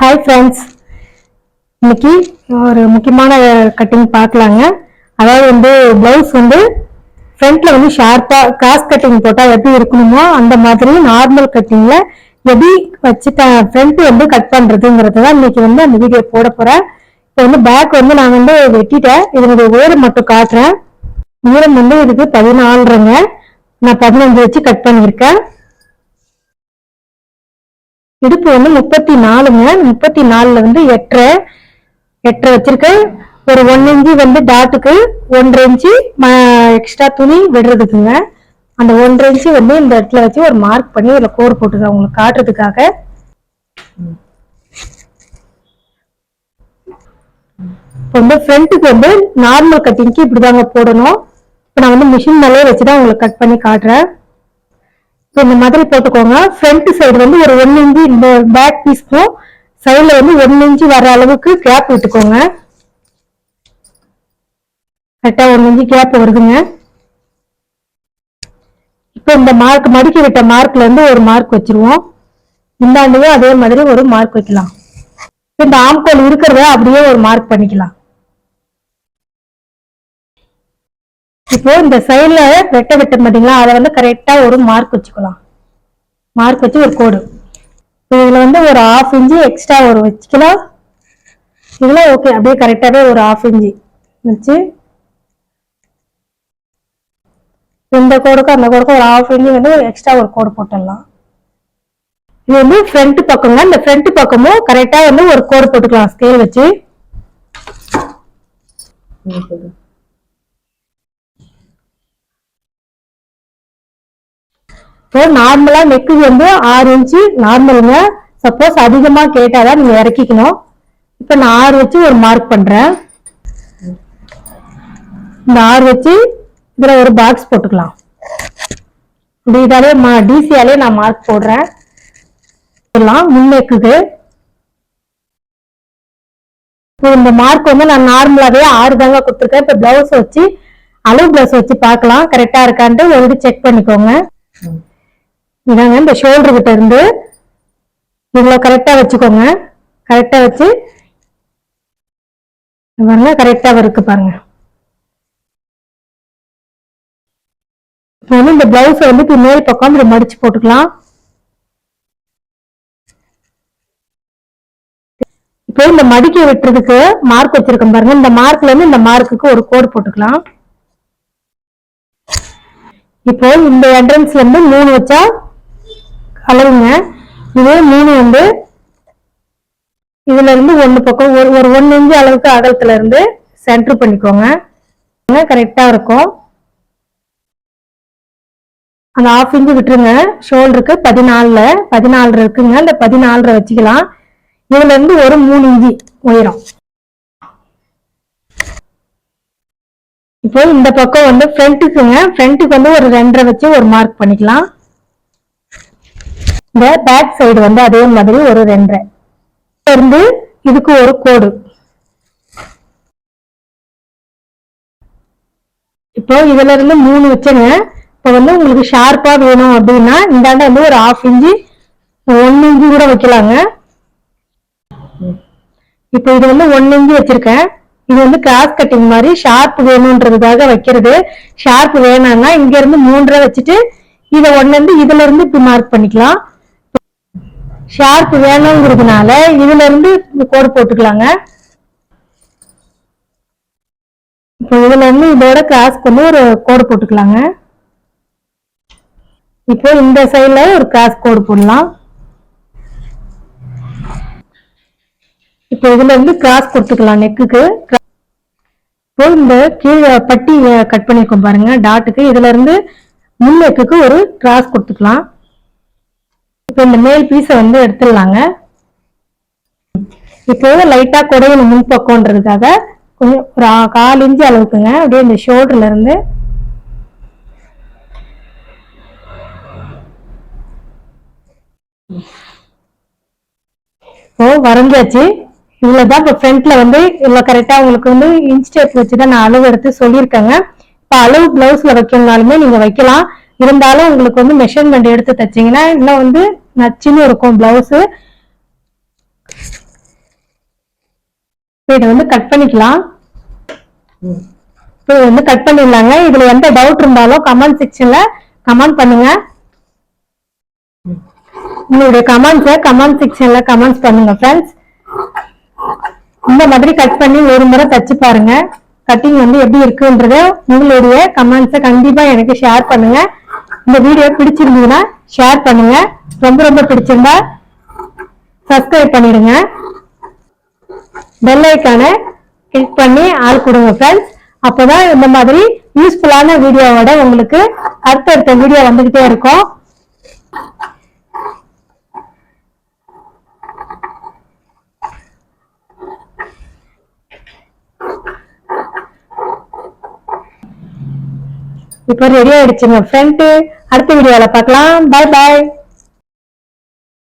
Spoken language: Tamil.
ஹாய் ஃப்ரெண்ட்ஸ் இன்னைக்கு ஒரு முக்கியமான கட்டிங் பார்க்கலாங்க. அதாவது வந்து பிளவுஸ் வந்து ஃப்ரண்ட்ல வந்து ஷார்ப்பாக கிராஸ் கட்டிங் போட்டால் எப்படி இருக்கணுமோ அந்த மாதிரி நார்மல் கட்டிங்ல எப்படி வச்சு ஃப்ரண்ட் வந்து கட் பண்ணுறதுங்கிறது தான் இன்னைக்கு வந்து அந்த வீடியோ போட போகிறேன் இப்போ வந்து பேக் வந்து நான் வந்து வெட்டிட்டேன். இதனுடைய உயரம் மட்டும் காட்டுறேன். உயரம் வந்து இதுக்கு பதினாலுங்க நான் பதினஞ்சு வச்சு கட் பண்ணியிருக்கேன். இடுப்பு வந்து முப்பத்தி நாலுங்க முப்பத்தி நாலுல வந்து எட்டரை எட்டரை வச்சிருக்கேன். ஒரு ஒன் இன்ச்சு வந்து டாட்டுக்கு ஒன்றரை இன்ச்சு எக்ஸ்ட்ரா துணி விடுறதுக்குங்க. அந்த ஒன்றரை இன்ச்சு வந்து இந்த இடத்துல வச்சு ஒரு மார்க் பண்ணி இதுல கோர் போட்டுருக்கேன் உங்களுக்கு காட்டுறதுக்காக. இப்போ வந்து ஃப்ரண்ட்டுக்கு வந்து நார்மல் கட்டிங்க்கு இப்படிதாங்க போடணும். இப்போ நான் வந்து மிஷின் மேலே வச்சு தான் உங்களுக்கு கட் பண்ணி காட்டுறேன். ஸோ இந்த மாதிரி போட்டுக்கோங்க. ஃப்ரண்ட் சைடு வந்து ஒரு ஒன் இன்ச்சு இந்த பேக் பீஸ்க்கும் சைடில் வந்து ஒன் இன்ச்சு வர அளவுக்கு கேப் விட்டுக்கோங்க. கரெக்டாக ஒன் இன்ச்சு கேப் வருதுங்க. இப்போ இந்த மார்க் மடிக்கி விட்ட மார்க்ல இருந்து ஒரு மார்க் வச்சிருவோம். இந்தாண்டையும் அதே மாதிரி ஒரு மார்க் வைக்கலாம். இந்த ஆம்கோல் இருக்கிறத அப்படியே ஒரு மார்க் பண்ணிக்கலாம். இப்போ இந்த சைடுல வெட்ட வெட்ட பார்த்தீங்களா அதை வந்து கரெக்டா ஒரு மார்க் வச்சுக்கலாம். மார்க் வச்சு ஒரு கோடு. இப்போ இதுல வந்து ஒரு ஹாஃப் இன்ச்சு எக்ஸ்ட்ரா ஒரு வச்சுக்கலாம். இதுல ஓகே அப்படியே கரெக்டாவே ஒரு ஹாஃப் இன்ச்சு வச்சு. இந்த கோடுக்கும் அந்த கோடுக்கும் ஒரு ஹாஃப் இன்ச்சு வந்து எக்ஸ்ட்ரா ஒரு கோடு போட்டுடலாம். இது வந்து ஃப்ரண்ட் பக்கங்க இந்த ஃப்ரண்ட் பக்கமும் கரெக்டா வந்து ஒரு கோடு போட்டுக்கலாம் ஸ்கேல் வச்சு. இப்போ நார்மலா நெக்கு வந்து ஆறு இன்ச்சு நார்மலுங்க சப்போஸ் அதிகமா கேட்டாதான் நீங்க இறக்கிக்கணும். இப்ப நான் ஆறு வச்சு ஒரு மார்க் பண்றேன். இந்த ஆறு வச்சு இதுல ஒரு பாக்ஸ் போட்டுக்கலாம். இதாலே டிசியாலே நான் மார்க் போடுறேன். எல்லாம் முன்னேக்குது இப்போ இந்த மார்க் வந்து நான் நார்மலாவே ஆறு தாங்க கொடுத்துருக்கேன். இப்ப பிளவுஸ் வச்சு அளவு பிளவுஸ் வச்சு பார்க்கலாம். கரெக்டா இருக்கான்ட்டு ஒரு செக் பண்ணிக்கோங்க. இதாங்க இந்த ஷோல்டர் கிட்ட இருந்து இவ்வளோ கரெக்டாக வச்சுக்கோங்க. கரெக்டாக வச்சு பாருங்க கரெக்டாக இருக்கு பாருங்க. இப்போ வந்து இந்த பிளவுஸ் வந்து இப்படி மேல் பக்கம் இப்படி மடிச்சு போட்டுக்கலாம். இப்போ இந்த மடிக்க வெட்டுறதுக்கு மார்க் வச்சிருக்கோம் பாருங்க. இந்த மார்க்ல இருந்து இந்த மார்க்குக்கு ஒரு கோடு போட்டுக்கலாம். இப்போ இந்த என்ட்ரன்ஸ்ல இருந்து மூணு வச்சா அளவுங்க இது மூணு வந்து இதுல இருந்து ஒண்ணு பக்கம் ஒரு ஒரு ஒன்னு இன்ச்சு அளவுக்கு அகலத்துல இருந்து சென்டர் பண்ணிக்கோங்க. கரெக்டா இருக்கும். அந்த ஆஃப் இன்ச்சு விட்டுருங்க. ஷோல்டருக்கு பதினாலுல பதினாலு இருக்குங்க. அந்த பதினாலரை வச்சுக்கலாம். இதுல இருந்து ஒரு மூணு இஞ்சி உயரம். இப்போ இந்த பக்கம் வந்து ஃப்ரண்ட்டுக்குங்க ஃப்ரண்ட்டுக்கு வந்து ஒரு ரெண்டரை வச்சு ஒரு மார்க் பண்ணிக்கலாம். இந்த பேக் சைடு வந்து அதே மாதிரி ஒரு ரெண்டரை. இருந்து இதுக்கு ஒரு கோடு. இப்போ இதுல இருந்து மூணு வச்சுங்க. இப்போ வந்து உங்களுக்கு ஷார்ப்பா வேணும் அப்படின்னா இந்தாண்ட வந்து ஒரு ஹாஃப் இன்ச்சு ஒன்னு இன்ச்சு கூட வைக்கலாங்க. இப்போ இது வந்து ஒன்னு இன்ச்சு வச்சிருக்கேன். இது வந்து கிராஸ் கட்டிங் மாதிரி ஷார்ப் வேணும்ன்றதுக்காக வைக்கிறது. ஷார்ப் வேணாம்னா இங்க இருந்து மூன்றரை வச்சுட்டு இதை ஒன்னு இருந்து இதுல இருந்து இப்படி மார்க் பண்ணிக்கலாம். ஷார்ப் வேணுங்கிறதுனால இதுல இருந்து இந்த கோடு போட்டுக்கலாங்க. இப்போ இதுல இருந்து இதோட கிராஸ்க்கு வந்து ஒரு கோடு போட்டுக்கலாங்க. இப்போ இந்த சைட்ல ஒரு கிராஸ் கோடு போடலாம். இப்போ இதுல இருந்து கிராஸ் கொடுத்துக்கலாம் நெக்குக்கு இப்போ இந்த கீழே பட்டி கட் பண்ணிருக்கோம் பாருங்க டாட்டுக்கு இதுல இருந்து முன் நெக்குக்கு ஒரு கிராஸ் கொடுத்துக்கலாம். இப்போ இந்த மேல் பீஸை வந்து எடுத்துடலாங்க. இப்போ லைட்டாக குறையணும் முன் பக்கம்ன்றதுக்காக கொஞ்சம் ஒரு கால் இன்ச்சு அளவுக்குங்க. அப்படியே இந்த ஷோல்டர்ல இருந்து இப்போ வரைஞ்சாச்சு. இவ்வளவுதான் இப்போ ஃப்ரண்ட்ல வந்து இவ்வளவு கரெக்டா உங்களுக்கு வந்து இன்ச் டேப் வச்சு தான் நான் அளவு எடுத்து சொல்லியிருக்கேங்க. இப்போ அளவு பிளவுஸ்ல வைக்கணும்னாலுமே நீங்க வைக்கலாம். இருந்தாலும் உங்களுக்கு வந்து மெஷர்மெண்ட் எடுத்து தைச்சீங்கன்னா இன்னும் வந்து நச்சுன்னு இருக்கும் பிளவுஸு இதை வந்து கட் பண்ணிக்கலாம். இப்போ வந்து கட் பண்ணிடலாங்க. இதுல எந்த டவுட் இருந்தாலும் கமெண்ட் செக்ஷன்ல கமெண்ட் பண்ணுங்க. உங்களுடைய கமெண்ட்ஸை கமெண்ட் செக்ஷன்ல கமெண்ட்ஸ் பண்ணுங்க ஃப்ரெண்ட்ஸ் இந்த மாதிரி கட் பண்ணி ஒரு முறை தச்சு பாருங்க. கட்டிங் வந்து எப்படி இருக்குன்றத உங்களுடைய கமெண்ட்ஸை கண்டிப்பா எனக்கு ஷேர் பண்ணுங்க. இந்த வீடியோ பிடிச்சிருந்ததுன்னா ஷேர் பண்ணுங்க. ரொம்ப ரொம்ப பிடிச்சிருந்தா சப்ஸ்கிரைப் பண்ணிடுங்க. பெல் ஐக்கானை கிளிக் பண்ணி ஆள் கொடுங்க ஃப்ரெண்ட்ஸ் அப்போதான் இந்த மாதிரி யூஸ்ஃபுல்லான வீடியோவோட உங்களுக்கு அடுத்தடுத்த வீடியோ வந்துகிட்டே இருக்கும். இப்போ ரெடி ஆயிடுச்சுங்க. ஃப்ரெண்ட் அடுத்த வீடியோல பார்க்கலாம். பாய் பாய்